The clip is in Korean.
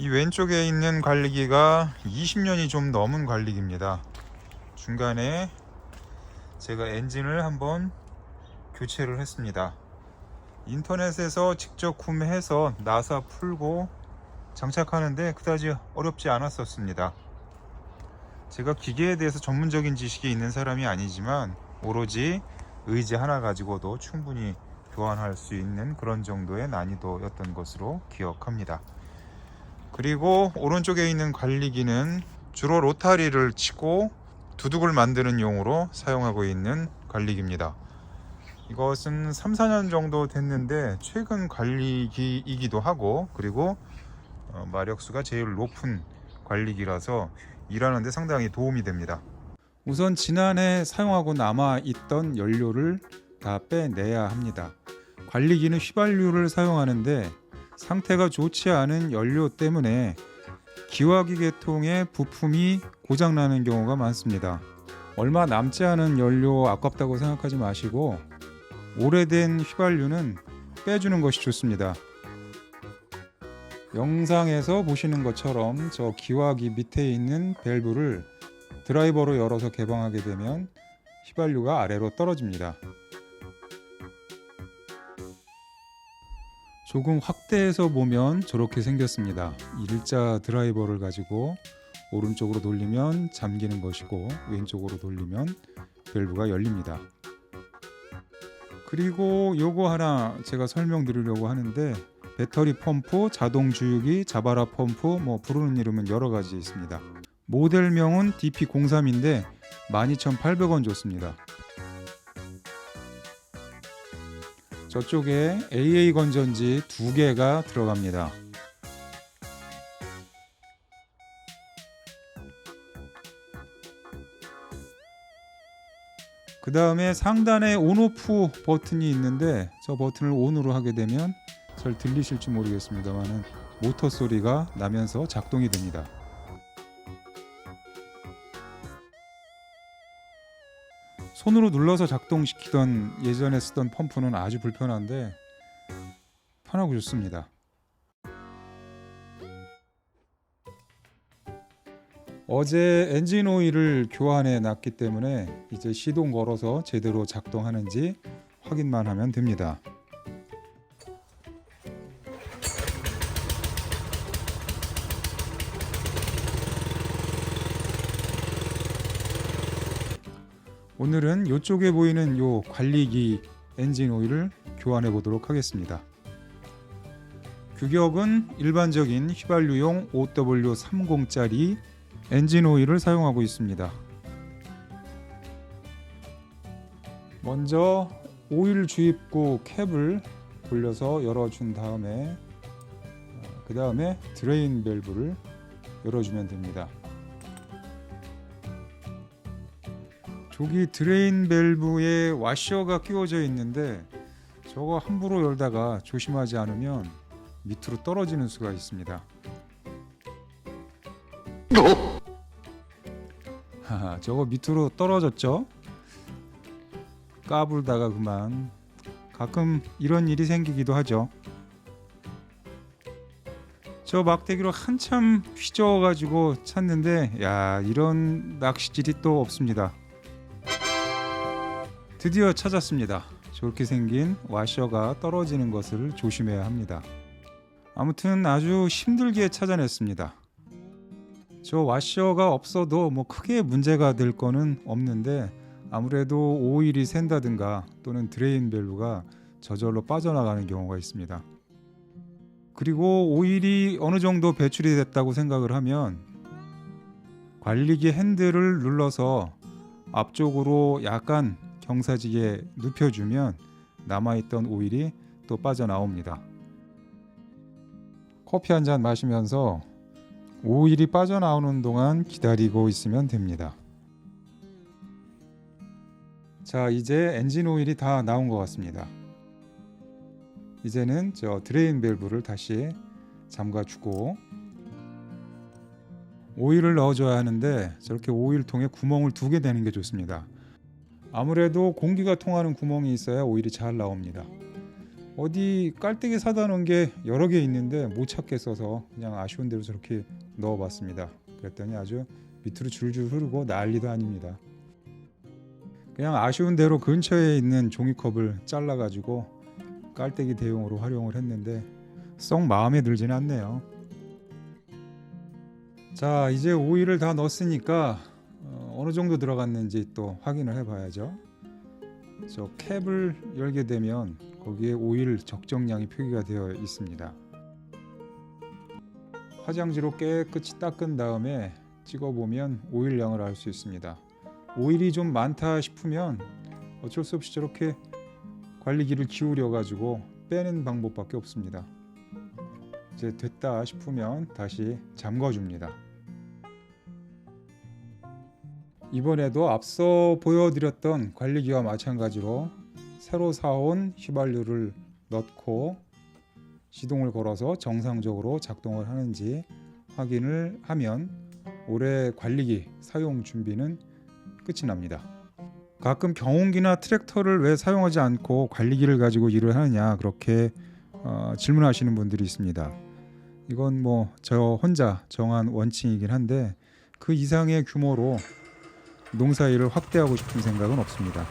이 왼쪽에 있는 관리기가 20년이 좀 넘은 관리기입니다. 중간에 제가 엔진을 한번 교체를 했습니다. 인터넷에서 직접 구매해서 나사 풀고 장착하는데 그다지 어렵지 않았었습니다. 제가 기계에 대해서 전문적인 지식이 있는 사람이 아니지만 오로지 의지 하나 가지고도 충분히 교환할 수 있는 그런 정도의 난이도였던 것으로 기억합니다. 그리고 오른쪽에 있는 관리기는 주로 로타리를 치고 두둑을 만드는 용으로 사용하고 있는 관리기입니다. 이것은 3, 4년 정도 됐는데 최근 관리기이기도 하고 그리고 어, 마력수가 제일 높은 관리기라서 일하는데 상당히 도움이 됩니다. 우선 지난해 사용하고 남아 있던 연료를 다 빼내야 합니다. 관리기는 휘발유를 사용하는데 상태가 좋지 않은 연료 때문에 기화기 계통의 부품이 고장나는 경우가 많습니다. 얼마 남지 않은 연료 아깝다고 생각하지 마시고 오래된 휘발유는 빼주는 것이 좋습니다. 영상에서 보시는 것처럼 저 기화기 밑에 있는 밸브를 드라이버로 열어서 개방하게 되면 휘발유가 아래로 떨어집니다. 조금 확대해서 보면 저렇게 생겼습니다. 일자 드라이버를 가지고 오른쪽으로 돌리면 잠기는 것이고 왼쪽으로 돌리면 밸브가 열립니다. 그리고 요거 하나 제가 설명드리려고 하는데 배터리 펌프, 자동 주유기, 자바라 펌프 뭐 부르는 이름은 여러 가지 있습니다. 모델명은 DP03인데 12,800원 줬습니다. 저쪽에 AA 건전지 두 개가 들어갑니다. 그 다음에 상단에 온오프 버튼이 있는데 저 버튼을 온으로 하게 되면 잘 들리실지 모르겠습니다만은 모터 소리가 나면서 작동이 됩니다. 손으로 눌러서 작동시키던 예전에 쓰던 펌프는 아주 불편한데 편하고 좋습니다. 어제 엔진 오일을 교환해 놨기 때문에 이제 시동 걸어서 제대로 작동하는지 확인만 하면 됩니다. 오늘은 이쪽에 보이는 요 관리기 엔진 오일을 교환해 보도록 하겠습니다. 규격은 일반적인 휘발유용 OW30짜리 엔진 오일을 사용하고 있습니다. 먼저 오일 주입구 캡을 돌려서 열어준 다음에 그 다음에 드레인 밸브를 열어주면 됩니다. 저기 드레인 밸브에 와셔가 끼워져 있는데 저거 함부로 열다가 조심하지 않으면 밑으로 떨어지는 수가 있습니다. 하하, 저거 밑으로 떨어졌죠? 까불다가 그만. 가끔 이런 일이 생기기도 하죠. 저 막대기로 한참 휘저어가지고 찾는데, 야, 이런 낚시질이 또 없습니다. 드디어 찾았습니다. 저렇게 생긴 와셔가 떨어지는 것을 조심해야 합니다. 아무튼 아주 힘들게 찾아냈습니다. 저 와셔가 없어도 뭐 크게 문제가 될 거는 없는데 아무래도 오일이 샌다든가 또는 드레인 밸브가 저절로 빠져나가는 경우가 있습니다. 그리고 오일이 어느 정도 배출이 됐다고 생각을 하면 관리기 핸들을 눌러서 앞쪽으로 약간 경사지게 눕혀주면 남아있던 오일이 또 빠져나옵니다. 커피 한 잔 마시면서 오일이 빠져나오는 동안 기다리고 있으면 됩니다. 자, 이제 엔진 오일이 다 나온 것 같습니다. 이제는 저 드레인 밸브를 다시 잠가주고 오일을 넣어줘야 하는데 저렇게 오일통에 구멍을 두 개 되는 게 좋습니다. 아무래도 공기가 통하는 구멍이 있어야 오일이 잘 나옵니다. 어디 깔때기 사다 놓은 게 여러 개 있는데 못 찾겠어서 그냥 아쉬운 대로 저렇게 넣어봤습니다. 그랬더니 아주 밑으로 줄줄 흐르고 난리도 아닙니다. 그냥 아쉬운 대로 근처에 있는 종이컵을 잘라가지고 깔때기 대용으로 활용을 했는데 썩 마음에 들지는 않네요. 자 이제 오일을 다 넣었으니까 어, 어느 정도 들어갔는지 또 확인을 해봐야죠. 저 캡을 열게 되면 거기에 오일 적정량이 표기가 되어 있습니다. 화장지로 깨끗이 닦은 다음에 찍어보면 오일량을 알 수 있습니다. 오일이 좀 많다 싶으면 어쩔 수 없이 저렇게 관리기를 기울여 가지고 빼는 방법밖에 없습니다. 이제 됐다 싶으면 다시 잠궈 줍니다. 이번에도 앞서 보여드렸던 관리기와 마찬가지로 새로 사온 휘발유를 넣고 시동을 걸어서 정상적으로 작동을 하는지 확인을 하면 올해 관리기 사용 준비는 끝이 납니다. 가끔 경운기나 트랙터를 왜 사용하지 않고 관리기를 가지고 일을 하느냐 그렇게 어, 질문하시는 분들이 있습니다. 이건 뭐 저 혼자 정한 원칙이긴 한데 그 이상의 규모로 농사 일을 확대하고 싶은 생각은 없습니다.